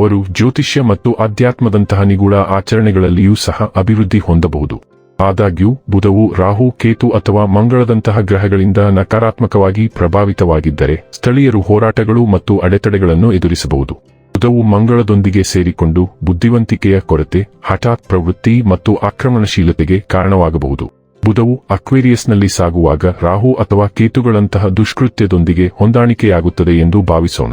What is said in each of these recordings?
ಅವರು ಜ್ಯೋತಿಷ್ಯ ಮತ್ತು ಆಧ್ಯಾತ್ಮದಂತಹ ನಿಗೂಢ ಆಚರಣೆಗಳಲ್ಲಿಯೂ ಸಹ ಅಭಿವೃದ್ಧಿ ಹೊಂದಬಹುದು. ಆದಾಗ್ಯೂ, ಬುಧವು ರಾಹು, ಕೇತು ಅಥವಾ ಮಂಗಳದಂತಹ ಗ್ರಹಗಳಿಂದ ನಕಾರಾತ್ಮಕವಾಗಿ ಪ್ರಭಾವಿತವಾಗಿದ್ದರೆ, ಸ್ಥಳೀಯರು ಹೋರಾಟಗಳು ಮತ್ತು ಅಡೆತಡೆಗಳನ್ನು ಎದುರಿಸಬಹುದು. ಬುಧವು ಮಂಗಳದೊಂದಿಗೆ ಸೇರಿಕೊಂಡು ಬುದ್ಧಿವಂತಿಕೆಯ ಕೊರತೆ, ಹಠಾತ್ ಪ್ರವೃತ್ತಿ ಮತ್ತು ಆಕ್ರಮಣಶೀಲತೆಗೆ ಕಾರಣವಾಗಬಹುದು. ಬುಧವು ಅಕ್ವೇರಿಯಸ್ನಲ್ಲಿ ಸಾಗುವಾಗ ರಾಹು ಅಥವಾ ಕೇತುಗಳಂತಹ ದುಷ್ಕೃತ್ಯದೊಂದಿಗೆ ಹೊಂದಾಣಿಕೆಯಾಗುತ್ತದೆ ಎಂದು ಭಾವಿಸೋಣ.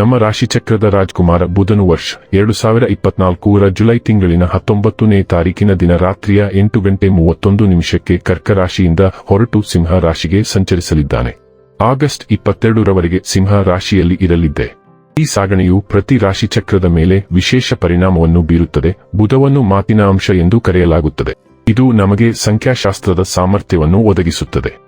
ನಮ್ಮ ರಾಶಿಚಕ್ರದ ರಾಜ್ಕುಮಾರ ಬುಧನು ವರ್ಷ ಎರಡು ಸಾವಿರ ಇಪ್ಪತ್ನಾಲ್ಕೂರ ಜುಲೈ ತಿಂಗಳಿನ ಹತ್ತೊಂಬತ್ತನೇ ತಾರೀಕಿನ ದಿನ ರಾತ್ರಿಯ ಎಂಟು ಗಂಟೆ ಮೂವತ್ತೊಂದು ನಿಮಿಷಕ್ಕೆ ಕರ್ಕ ರಾಶಿಯಿಂದ ಹೊರಟು ಸಿಂಹ ರಾಶಿಗೆ ಸಂಚರಿಸಲಿದ್ದಾನೆ. ಆಗಸ್ಟ್ ಇಪ್ಪತ್ತೆರಡರವರೆಗೆ ಸಿಂಹ ರಾಶಿಯಲ್ಲಿ ಇರಲಿದ್ದೆ. ಈ ಸಾಗಣೆಯು ಪ್ರತಿ ರಾಶಿಚಕ್ರದ ಮೇಲೆ ವಿಶೇಷ ಪರಿಣಾಮವನ್ನು ಬೀರುತ್ತದೆ. ಬುಧವನ್ನು ಮಾತಿನ ಅಂಶ ಎಂದು ಕರೆಯಲಾಗುತ್ತದೆ. ಇದು ನಮಗೆ ಸಂಖ್ಯಾಶಾಸ್ತ್ರದ ಸಾಮರ್ಥ್ಯವನ್ನು ಒದಗಿಸುತ್ತದೆ.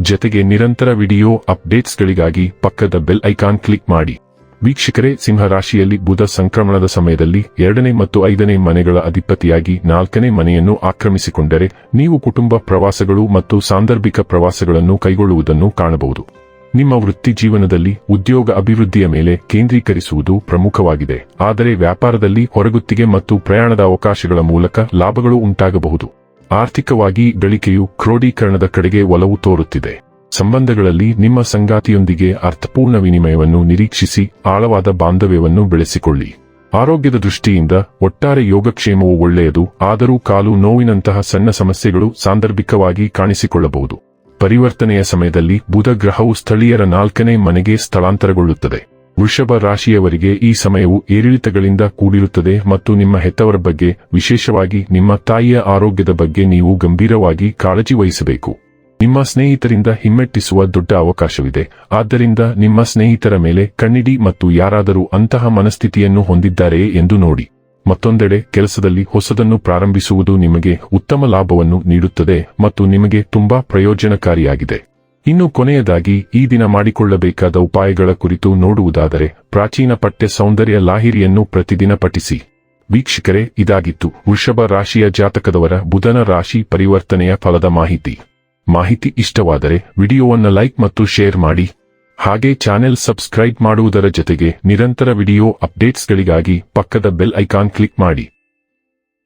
ಜತೆಗೆ ನಿರಂತರ ವಿಡಿಯೋ ಅಪ್ಡೇಟ್ಸ್ಗಳಿಗಾಗಿ ಪಕ್ಕದ ಬೆಲ್ ಐಕಾನ್ ಕ್ಲಿಕ್ ಮಾಡಿ. ವೀಕ್ಷಕರೇ, ಸಿಂಹ ರಾಶಿಯಲ್ಲಿ ಬುಧ ಸಂಕ್ರಮಣದ ಸಮಯದಲ್ಲಿ ಎರಡನೇ ಮತ್ತು ಐದನೇ ಮನೆಗಳ ಅಧಿಪತಿಯಾಗಿ ನಾಲ್ಕನೇ ಮನೆಯನ್ನು ಆಕ್ರಮಿಸಿಕೊಂಡರೆ ನೀವು ಕುಟುಂಬ ಪ್ರವಾಸಗಳು ಮತ್ತು ಸಾಂದರ್ಭಿಕ ಪ್ರವಾಸಗಳನ್ನು ಕೈಗೊಳ್ಳುವುದನ್ನು ಕಾಣಬಹುದು. ನಿಮ್ಮ ವೃತ್ತಿ ಜೀವನದಲ್ಲಿ ಉದ್ಯೋಗ ಅಭಿವೃದ್ಧಿಯ ಮೇಲೆ ಕೇಂದ್ರೀಕರಿಸುವುದು ಪ್ರಮುಖವಾಗಿದೆ. ಆದರೆ ವ್ಯಾಪಾರದಲ್ಲಿ ಹೊರಗುತ್ತಿಗೆ ಮತ್ತು ಪ್ರಯಾಣದ ಅವಕಾಶಗಳ ಮೂಲಕ ಲಾಭಗಳು ಉಂಟಾಗಬಹುದು. ಆರ್ಥಿಕವಾಗಿ ಗಳಿಕೆಯು ಕ್ರೋಢೀಕರಣದ ಕಡೆಗೆ ಒಲವು ತೋರುತ್ತಿದೆ. ಸಂಬಂಧಗಳಲ್ಲಿ ನಿಮ್ಮ ಸಂಗಾತಿಯೊಂದಿಗೆ ಅರ್ಥಪೂರ್ಣ ವಿನಿಮಯವನ್ನು ನಿರೀಕ್ಷಿಸಿ, ಆಳವಾದ ಬಾಂಧವ್ಯವನ್ನು ಬೆಳೆಸಿಕೊಳ್ಳಿ. ಆರೋಗ್ಯದ ದೃಷ್ಟಿಯಿಂದ ಒಟ್ಟಾರೆ ಯೋಗಕ್ಷೇಮವು ಒಳ್ಳೆಯದು, ಆದರೂ ಕಾಲು ನೋವಿನಂತಹ ಸಣ್ಣ ಸಮಸ್ಯೆಗಳು ಸಾಂದರ್ಭಿಕವಾಗಿ ಕಾಣಿಸಿಕೊಳ್ಳಬಹುದು. ಪರಿವರ್ತನೆಯ ಸಮಯದಲ್ಲಿ ಬುಧ ಗ್ರಹವು ಸ್ಥಳೀಯರ ನಾಲ್ಕನೇ ಮನೆಗೆ ಸ್ಥಳಾಂತರಗೊಳ್ಳುತ್ತದೆ. ವೃಷಭ ರಾಶಿಯವರಿಗೆ ಈ ಸಮಯವು ಏರಿಳಿತಗಳಿಂದ ಕೂಡಿರುತ್ತದೆ ಮತ್ತು ನಿಮ್ಮ ಹೆತ್ತವರ ಬಗ್ಗೆ, ವಿಶೇಷವಾಗಿ ನಿಮ್ಮ ತಾಯಿಯ ಆರೋಗ್ಯದ ಬಗ್ಗೆ ನೀವು ಗಂಭೀರವಾಗಿ ಕಾಳಜಿ ವಹಿಸಬೇಕು. ನಿಮ್ಮ ಸ್ನೇಹಿತರಿಂದ ಹಿಮ್ಮೆಟ್ಟಿಸುವ ದೊಡ್ಡ ಅವಕಾಶವಿದೆ. ಆದ್ದರಿಂದ ನಿಮ್ಮ ಸ್ನೇಹಿತರ ಮೇಲೆ ಕಣ್ಣಿಡಿ ಮತ್ತು ಯಾರಾದರೂ ಅಂತಹ ಮನಸ್ಥಿತಿಯನ್ನು ಹೊಂದಿದ್ದಾರೆಯೇ ಎಂದು ನೋಡಿ. ಮತ್ತೊಂದೆಡೆ, ಕೆಲಸದಲ್ಲಿ ಹೊಸದನ್ನು ಪ್ರಾರಂಭಿಸುವುದು ನಿಮಗೆ ಉತ್ತಮ ಲಾಭವನ್ನು ನೀಡುತ್ತದೆ ಮತ್ತು ನಿಮಗೆ ತುಂಬಾ ಪ್ರಯೋಜನಕಾರಿಯಾಗಿದೆ. ಇನ್ನು ಕೊನೆಯದಾಗಿ, ಈ ದಿನ ಮಾಡಿಕೊಳ್ಳಬೇಕಾದ ಉಪಾಯಗಳ ಕುರಿತು ನೋಡುವುದಾದರೆ, ಪ್ರಾಚೀನ ಪಠ್ಯ ಸೌಂದರ್ಯ ಲಾಹಿರಿಯನ್ನು ಪ್ರತಿದಿನ ಪಠಿಸಿ. ವೀಕ್ಷಕರೇ, ಇದಾಗಿತ್ತು. ವೃಷಭ ರಾಶಿಯ ಜಾತಕದವರ ಬುಧನ ರಾಶಿ ಪರಿವರ್ತನೆಯ ಫಲದ ಮಾಹಿತಿ. ಮಾಹಿತಿ ಇಷ್ಟವಾದರೆ, ವಿಡಿಯೋವನ್ನು ಲೈಕ್ ಮತ್ತು ಶೇರ್ ಮಾಡಿ. ಹಾಗೆ ಚಾನೆಲ್ ಸಬ್ಸ್ಕ್ರೈಬ್ ಮಾಡುವುದರ ಜೊತೆಗೆ, ನಿರಂತರ ವಿಡಿಯೋ ಅಪ್ಡೇಟ್ಸ್ಗಳಿಗಾಗಿ ಪಕ್ಕದ ಬೆಲ್ ಐಕಾನ್ ಕ್ಲಿಕ್ ಮಾಡಿ.